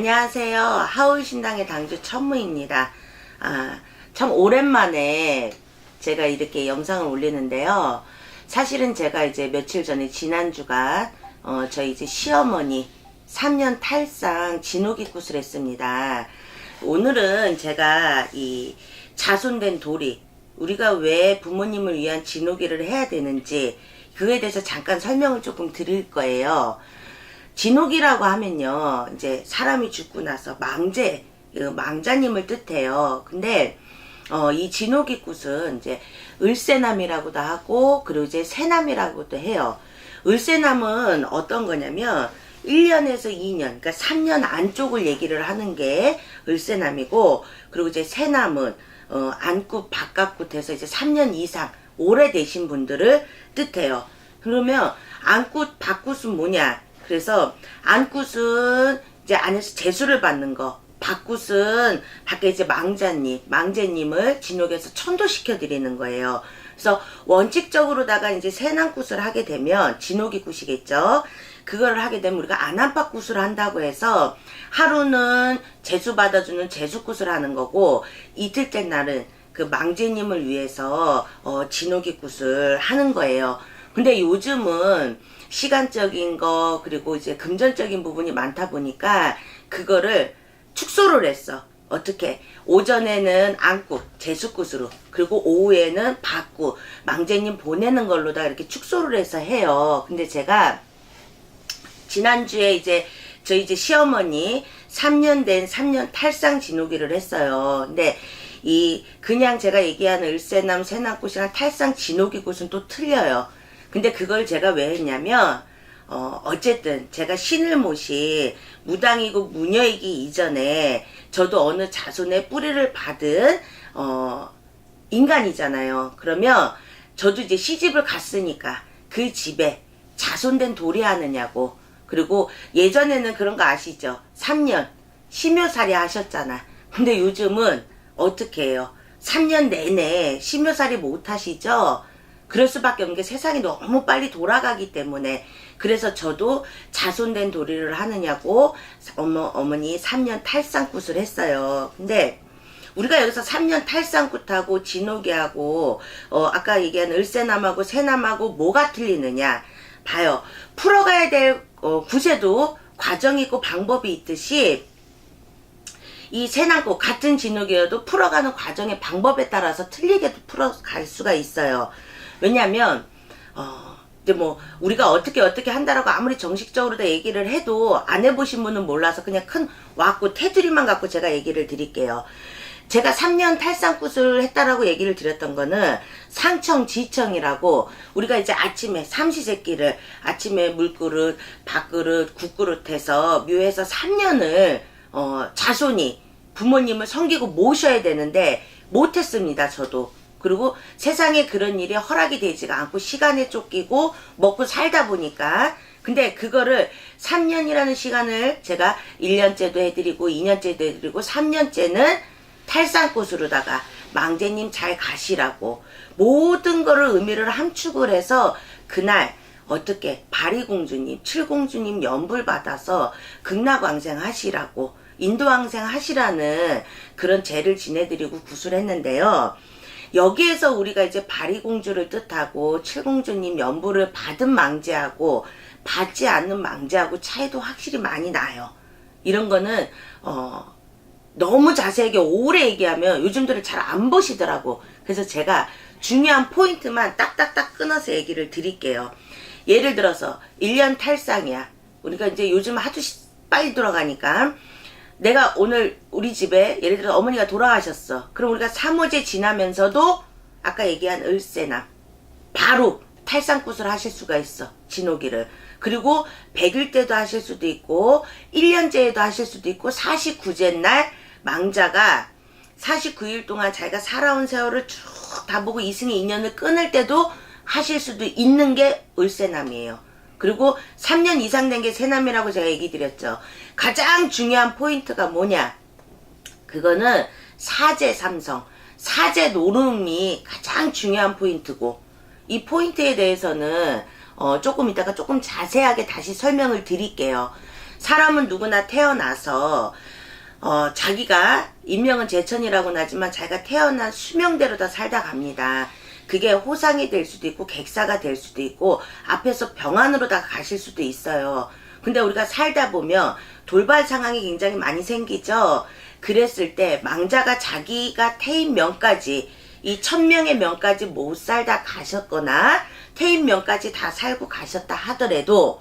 안녕하세요. 하울신당의 당주 천무입니다. 아, 참 오랜만에 제가 이렇게 영상을 올리는데요. 사실은 제가 이제 며칠 전에 지난주가 어, 저희 이제 시어머니 3년 탈상 진호기굿을 했습니다. 오늘은 제가 이 자손된 도리, 우리가 왜 부모님을 위한 진호기를 해야 되는지 그에 대해서 잠깐 설명을 조금 드릴 거예요. 진옥이라고 하면요, 이제 사람이 죽고 나서 망제, 그 망자님을 뜻해요. 근데 어, 이 진옥이 꽃은 이제 을새남이라고도 하고 그리고 이제 새남이라고도 해요. 을새남은 어떤 거냐면 1년에서 2년, 그러니까 3년 안쪽을 얘기를 하는 게 을새남이고 그리고 이제 새남은 어, 안굿 바깥굿해서 이제 3년 이상 오래되신 분들을 뜻해요. 그러면 안굿 바굿은 뭐냐? 그래서 안굿은 이제 안에서 재수를 받는 거, 박굿은 밖에 이제 망자님, 망제님을 진옥에서 천도시켜 드리는 거예요. 그래서 원칙적으로다가 이제 세난굿을 하게 되면 진옥이 굿이겠죠. 그걸 하게 되면 우리가 안한박굿을 한다고 해서 하루는 재수 받아주는 재수굿을 하는 거고 이틀째 날은 그 망제님을 위해서 어, 진옥이 굿을 하는 거예요. 근데 요즘은 시간적인 거 그리고 이제 금전적인 부분이 많다 보니까 그거를 축소를 했어. 어떻게 오전에는 안구 재수굿으로 그리고 오후에는 박구 망제님 보내는 걸로다 이렇게 축소를 해서 해요. 근데 제가 지난주에 이제 저희 이제 시어머니 3년 된 3년 탈상 진호기를 했어요. 근데 이 그냥 제가 얘기하는 을새남 새남꽃이랑 탈상 진호기 꽃은 또 틀려요. 근데 그걸 제가 왜 했냐면 어, 어쨌든 제가 신을 모시 무당이고 무녀이기 이전에 저도 어느 자손의 뿌리를 받은 어, 인간이잖아요. 그러면 저도 이제 시집을 갔으니까 그 집에 자손된 돌이 하느냐고 그리고 예전에는 그런 거 아시죠? 3년 심효살이 하셨잖아. 근데 요즘은 어떻게 해요? 3년 내내 심효살이 못 하시죠? 그럴 수밖에 없는 게 세상이 너무 빨리 돌아가기 때문에 그래서 저도 자손된 도리를 하느냐고 어머, 어머니 3년 탈상굿을 했어요. 근데 우리가 여기서 3년 탈상굿하고 진호기하고 어, 아까 얘기한 을새남하고 새남하고 뭐가 틀리느냐 봐요. 풀어가야 될 어, 구제도 과정이 있고 방법이 있듯이 이 새남꽃 같은 진흙이어도 풀어가는 과정의 방법에 따라서 틀리게도 풀어갈 수가 있어요. 왜냐하면 어 이제 뭐 우리가 어떻게 어떻게 한다라고 아무리 정식적으로 다 얘기를 해도 안 해보신 분은 몰라서 그냥 큰 왁구 테두리만 갖고 제가 얘기를 드릴게요. 제가 3년 탈상굿을 했다라고 얘기를 드렸던 거는 상청 지청이라고 우리가 이제 아침에 삼시세끼를 아침에 물그릇, 밥그릇, 국그릇 해서 묘해서 3년을 어, 자손이 부모님을 섬기고 모셔야 되는데 못했습니다 저도 그리고 세상에 그런 일이 허락이 되지가 않고 시간에 쫓기고 먹고 살다 보니까 근데 그거를 3년이라는 시간을 제가 1년째도 해드리고 2년째도 해드리고 3년째는 탈상꽃으로다가 망제님 잘 가시라고 모든 거를 의미를 함축을 해서 그날 어떻게 바리공주님, 칠공주님 연불 받아서 극락왕생 하시라고 인도왕생 하시라는 그런 죄를 지내드리고 구술했는데요. 여기에서 우리가 이제 바리공주를 뜻하고 칠공주님 연부를 받은 망제하고 받지 않는 망제하고 차이도 확실히 많이 나요. 이런 거는 어 너무 자세하게 오래 얘기하면 요즘들은 잘 안 보시더라고. 그래서 제가 중요한 포인트만 딱딱딱 끊어서 얘기를 드릴게요. 예를 들어서 1년 탈상이야. 우리가 이제 요즘 하도 빨리 돌아가니까 내가 오늘 우리 집에 예를 들어 어머니가 돌아가셨어. 그럼 우리가 3호제 지나면서도 아까 얘기한 을세남 바로 탈상굿을 하실 수가 있어. 진호기를. 그리고 100일 때도 하실 수도 있고 1년째에도 하실 수도 있고 49제 날 망자가 49일 동안 자기가 살아온 세월을 쭉 다 보고 이승의 인연을 끊을 때도 하실 수도 있는 게 을세남이에요. 그리고 3년 이상 된게 새남이라고 제가 얘기 드렸죠. 가장 중요한 포인트가 뭐냐? 그거는 사제 삼성, 사제 노름이 가장 중요한 포인트고 이 포인트에 대해서는 어, 조금 이따가 조금 자세하게 다시 설명을 드릴게요. 사람은 누구나 태어나서 어, 자기가 인명은 제천이라고 나지만 자기가 태어난 수명대로 다 살다 갑니다. 그게 호상이 될 수도 있고 객사가 될 수도 있고 앞에서 병안으로 다 가실 수도 있어요. 근데 우리가 살다 보면 돌발 상황이 굉장히 많이 생기죠. 그랬을 때 망자가 자기가 태인 명까지 이 천명의 명까지 못 살다 가셨거나 태인 명까지 다 살고 가셨다 하더라도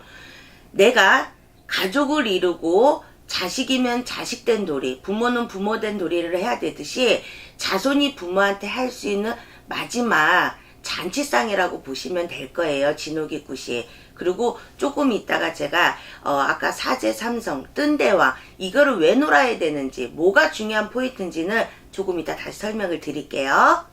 내가 가족을 이루고 자식이면 자식된 도리, 부모는 부모된 도리를 해야 되듯이 자손이 부모한테 할 수 있는 마지막 잔치상이라고 보시면 될 거예요. 진호기굿이. 그리고 조금 있다가 제가 어 아까 사제 삼성 뜬대왕 이거를 왜 놀아야 되는지 뭐가 중요한 포인트인지는 조금 이따 다시 설명을 드릴게요.